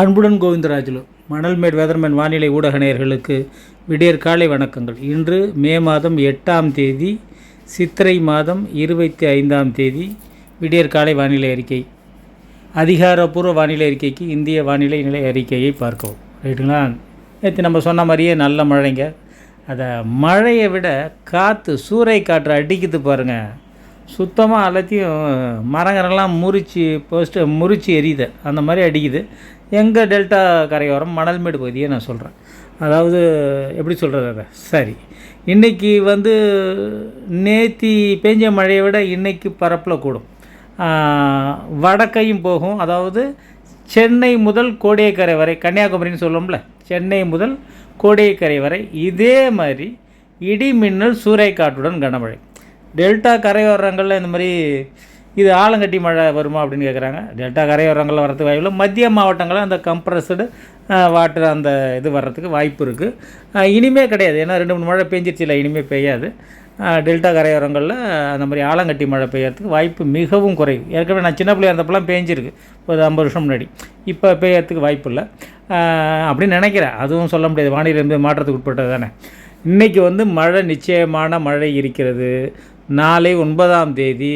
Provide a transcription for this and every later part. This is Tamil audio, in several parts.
அன்புடன் கோவிந்தராஜுலு மணல்மேட் வெதர்மேன் வானிலை ஊடக நேயர்களுக்கு விடியற் காலை வணக்கங்கள். இன்று மே மாதம் எட்டாம் தேதி சித்திரை மாதம் இருபத்தி ஐந்தாம் தேதி விடியற் காலை வானிலை அறிக்கை. அதிகாரப்பூர்வ வானிலை அறிக்கைக்கு இந்திய வானிலை நிலை அறிக்கையை பார்க்கவும். ரைட்டுங்களா? நேற்று நம்ம சொன்ன மாதிரியே நல்ல மழைங்க. அதை மழையை விட காற்று சூறை காற்று அடிக்குது பாருங்கள் சுத்தமாக எல்லாத்தையும் மரங்கரெல்லாம் முறிச்சு போஸ்ட்டு முறிச்சு எரியுது. அந்த மாதிரி அடிக்குது. எங்கள் டெல்டா கரையோரம் மணல்மேடு பகுதியை நான் சொல்கிறேன் அதாவது எப்படி சொல்கிறது அதை? சரி. இன்றைக்கி வந்து நேத்தி பெஞ்ச மழையை விட இன்றைக்கி பரப்பில் கூடும். வடக்கையும் போகும். அதாவது சென்னை முதல் கோடியக்கரை வரை கன்னியாகுமரின்னு சொல்லுவோம்ல சென்னை முதல் கோடியக்கரை வரை இதே மாதிரி இடி மின்னல் சூறைக்காற்றுடன் கனமழை. டெல்டா கரையோரங்களில் இந்த மாதிரி இது ஆலங்கட்டி மழை வருமா அப்படின்னு கேட்குறாங்க டெல்டா கரையோரங்களில் வரதுக்கு வாய்ப்பு இல்லை. மத்திய மாவட்டங்களில் அந்த கம்ப்ரஸ்டு வாட்டர் அந்த இது வர்றதுக்கு வாய்ப்பு இருக்குது இனிமே கிடையாது. ஏன்னா ரெண்டு மூணு மழை பெஞ்சிருச்சு இல்லை இனிமேல் பெய்யாது. டெல்டா கரையோரங்களில் அந்த மாதிரி ஆலங்கட்டி மழை பெய்யறதுக்கு வாய்ப்பு மிகவும் குறைவு. ஏற்கனவே நான் சின்ன பிள்ளையா இருந்தப்பெல்லாம் பெஞ்சிருக்கு. ஒரு ஐம்பது வருஷம் முன்னாடி. இப்போ பெய்யறதுக்கு வாய்ப்பு இல்லை. அப்படின்னு நினைக்கிறேன். அதுவும் சொல்ல முடியாது. வானிலை என்பது மாற்றத்துக்கு உட்பட்டது தானே. இன்றைக்கி வந்து மழை நிச்சயமான மழை இருக்கிறது. நாளை ஒன்பதாம் தேதி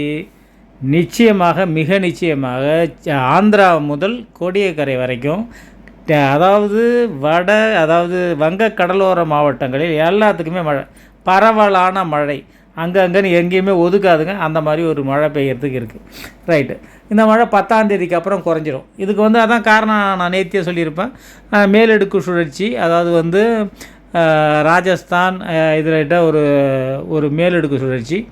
நிச்சயமாக மிக நிச்சயமாக ச- ஆந்திரா முதல் கோடியக்கரை வரைக்கும் அதாவது வட அதாவது வங்க கடலோர மாவட்டங்களில் எல்லாத்துக்குமே மழை பரவலான மழை. அங்கங்கன்னு எங்கேயுமே ஒதுக்காதுங்க. அந்த மாதிரி ஒரு மழை பெய்யறதுக்கு இருக்குது ரைட்டு. இந்த மழை பத்தாந்தேதிக்கு அப்புறம் குறைஞ்சிரும். இதுக்கு வந்து அதான் காரணம் நான் நேத்தியே சொல்லியிருப்பேன். மேலடுக்கு சுழற்சி அதாவது வந்து ராஜஸ்தான் இதில் ஒரு ஒரு மேலடுக்கு சுழற்சி.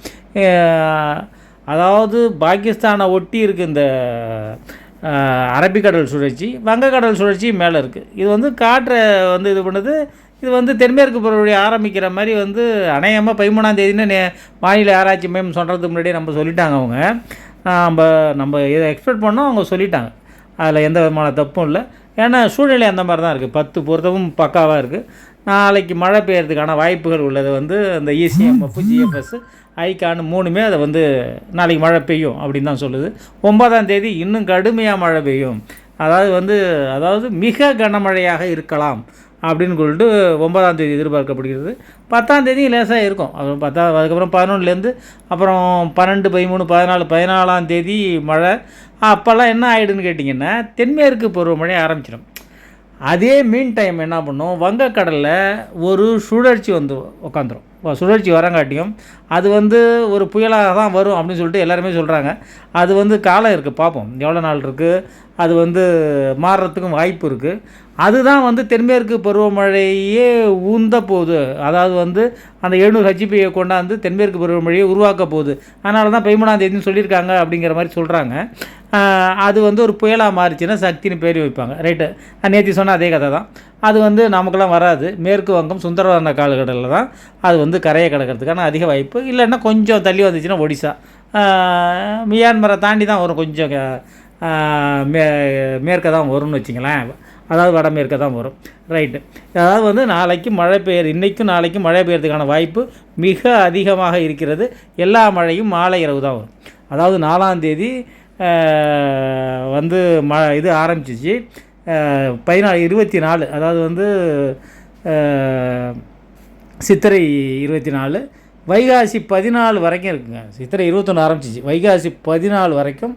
அதாவது பாகிஸ்தானை ஒட்டி இருக்குது இந்த அரபிக்கடல் சுழற்சி வங்கக்கடல் சுழற்சி மேலே இருக்குது இது வந்து காற்றை வந்து இது பண்ணுது. இது வந்து தென்மேற்கு பருவமழை ஆரம்பிக்கிற மாதிரி வந்து அநேகமாக பதிமூணாம் தேதினு வானிலை ஆராய்ச்சி மையம் சொல்கிறதுக்கு முன்னாடியே நம்ம சொல்லிட்டாங்க அவங்க. நம்ம நம்ம இதை எக்ஸ்பெக்ட் பண்ணோம் அவங்க சொல்லிட்டாங்க. அதில் எந்த விதமான தப்பும் இல்லை. ஏன்னா சூழ்நிலை அந்த மாதிரி தான் இருக்குது பத்து பொருத்தமும் பக்காவாக இருக்குது நாளைக்கு மழை பெய்யறதுக்கான வாய்ப்புகள் உள்ளது வந்து அந்த இசிஎம்எஃப் ஜிஎஃப்எஸ் ஐக்கான் மூணுமே அதை வந்து நாளைக்கு மழை பெய்யும் அப்படின்னு தான் சொல்லுது. ஒன்பதாம் தேதி இன்னும் கடுமையாக மழை பெய்யும். அதாவது வந்து அதாவது மிக கனமழையாக இருக்கலாம் அப்படின்னு சொல்லிட்டு ஒன்பதாம் தேதி எதிர்பார்க்கப்படுகிறது. பத்தாம் தேதி லேசாக இருக்கும். அப்புறம் பத்தா அதுக்கப்புறம் பதினொன்றுலேருந்து அப்புறம் பன்னெண்டு பதிமூணு பதினாலு பதினாலாம் தேதி மழை. அப்போல்லாம் என்ன ஆகிடுன்னு கேட்டிங்கன்னா தென்மேற்கு பருவமழை ஆரம்பிச்சிடும். அதே மீன் டைம் என்ன பண்ணும்? வங்கக்கடலில் ஒரு சுழற்சி வந்து உட்காந்துரும் சுழற்சி வரங்காட்டியும் அது வந்து ஒரு புயலாக தான் வரும் அப்படின்னு சொல்லிட்டு எல்லாருமே சொல்கிறாங்க அது வந்து காலம் இருக்குது பார்ப்போம் எவ்வளோ நாள் இருக்குது அது வந்து மாறுறதுக்கும் வாய்ப்பு இருக்குது அதுதான் வந்து தென்மேற்கு பருவமழையே ஊந்த போகுது அதாவது வந்து அந்த எழுநூறு ஹெச்பியை கொண்டாந்து தென்மேற்கு பருவமழையை உருவாக்க போகுது அதனால தான் பதிமூணாம் தேதினு சொல்லியிருக்காங்க அப்படிங்கிற மாதிரி சொல்கிறாங்க அது வந்து ஒரு புயலாக மாறிச்சுன்னா சக்தின்னு பேர் வைப்பாங்க. ரைட்டு நேற்று சொன்ன அதே கதை தான். அது வந்து நமக்கெல்லாம் வராது. மேற்கு வங்கம் சுந்தரவர்ண காலகட்டத்தில் தான் அது வந்து கரையை கிடக்கிறதுக்கான அதிக வாய்ப்பு. இல்லைன்னா கொஞ்சம் தள்ளி வந்துச்சுன்னா ஒடிசா. மியான்மரை தாண்டி தான் வரும் கொஞ்சம் க- மே மேற்க தான் வரும்னு வச்சிங்களேன். அதாவது வடமேற்க தான் வரும். ரைட்டு அதாவது வந்து நாளைக்கு மழை பெய்யுற இன்றைக்கும் நாளைக்கும் மழை பெய்யறதுக்கான வாய்ப்பு மிக அதிகமாக இருக்கிறது. எல்லா மழையும் மாலை இரவு தான் வரும். அதாவது நாலாந்தேதி வந்து ம இது ஆரம்பிச்சிச்சு. பதினாலு இருபத்தி நாலு அதாவது வந்து சித்திரை இருபத்தி நாலு வைகாசி பதினாலு வரைக்கும் இருக்குங்க. சித்திரை இருபத்தொன்று ஆரம்பிச்சிச்சு. வைகாசி பதினாலு வரைக்கும்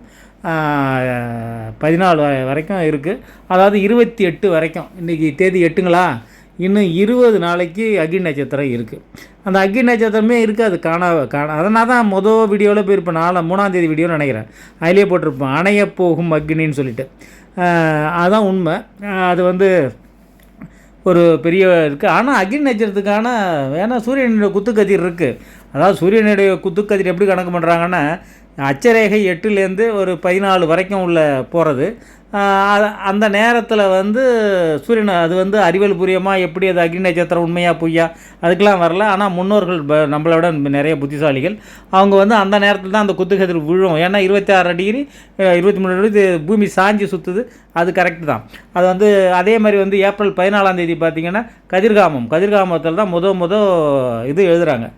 பதினாலு வ- வரைக்கும் இருக்குது அதாவது இருபத்தி எட்டு வரைக்கும். இன்றைக்கி தேதி எட்டுங்களா? இன்னும் இருபது நாளைக்கு அக்னி நட்சத்திரம் இருக்குது அந்த அக்னி நட்சத்திரமே இருக்குது அது காணா காண தான் மொதல் வீடியோவில் போயிருப்பேன் நாலு மூணாம் தேதி வீடியோன்னு நினைக்கிறேன். அதிலே போட்டிருப்பேன். அணைய போகும் அக்னின்னு சொல்லிட்டு. அதுதான் உண்மை. அது வந்து ஒரு பெரிய இருக்குது ஆனால் அக்னி நட்சத்திரத்துக்கான வேணால் சூரியனுடைய குத்துக்கதிர் இருக்குது அதாவது சூரியனுடைய குத்துக்கதிர் எப்படி கணக்கு பண்ணுறாங்கன்னா அச்சரேகை எட்டுலேருந்து ஒரு பதினாலு வரைக்கும் உள்ள போகிறது. அந்த நேரத்தில் வந்து சூரியன் அது வந்து அறிவியல் பூரியமாக எப்படி அது அக்னி நட்சத்திரம் உண்மையாக பொய்யா அதுக்கெலாம் வரல. ஆனால் முன்னோர்கள் ப- நம்மளோட நிறைய புத்திசாலிகள். அவங்க வந்து அந்த நேரத்தில் தான் அந்த குத்துக்கதிர் விழும். ஏன்னா இருபத்தி ஆறு டிகிரி இருபத்தி மூணு டிகிரி பூமி சாஞ்சி சுற்றுது அது கரெக்டு தான். அது வந்து அதே மாதிரி வந்து ஏப்ரல் பதினாலாம் தேதி பார்த்திங்கன்னா கதிர்காமம். கதிர்காமத்தில் தான் முத முத இது எழுதுகிறாங்க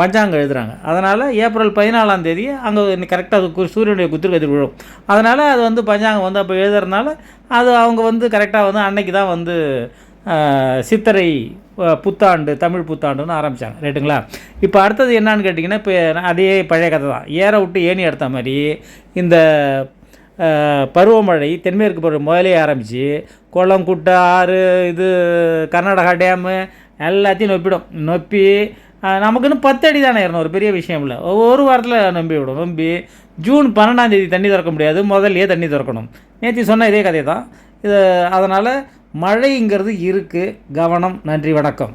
பஞ்சாங்கம் எழுதுகிறாங்க அதனால் ஏப்ரல் பதினாலாம் தேதி அங்கே கரெக்டாக சூரியனுடைய குத்திரகதிர் விழும். அதனால் அது வந்து பஞ்சாங்கம் வந்து அப்போ எழுதுறதுனால அது அவங்க வந்து கரெக்டாக வந்து அன்னைக்கு தான் வந்து சித்திரை புத்தாண்டு தமிழ் புத்தாண்டுன்னு ஆரம்பித்தாங்க ரைட்டுங்களா? இப்போ அடுத்தது என்னன்னு கேட்டிங்கன்னா இப்போ அதே பழைய கதை தான். ஏற விட்டு ஏணி எடுத்த மாதிரி இந்த பருவமழை தென்மேற்கு பருவம் முதலே ஆரம்பித்து குளம் குட்டை ஆறு இது கர்நாடகா டேமு எல்லாத்தையும் நொப்பிடும். நொப்பி நமக்குன்னு பத்து அடி தானே ஏறணும் ஒரு பெரிய விஷயம் இல்லை ஒரு வாரத்தில் நம்பி விடும். நம்பி ஜூன் பன்னெண்டாம் தேதி தண்ணி திறக்க முடியாது. முதல்லையே தண்ணி திறக்கணும். நேற்று சொன்ன இதே கதை தான் இது அதனால் மழைங்கிறது இருக்குது கவனம் நன்றி வணக்கம்.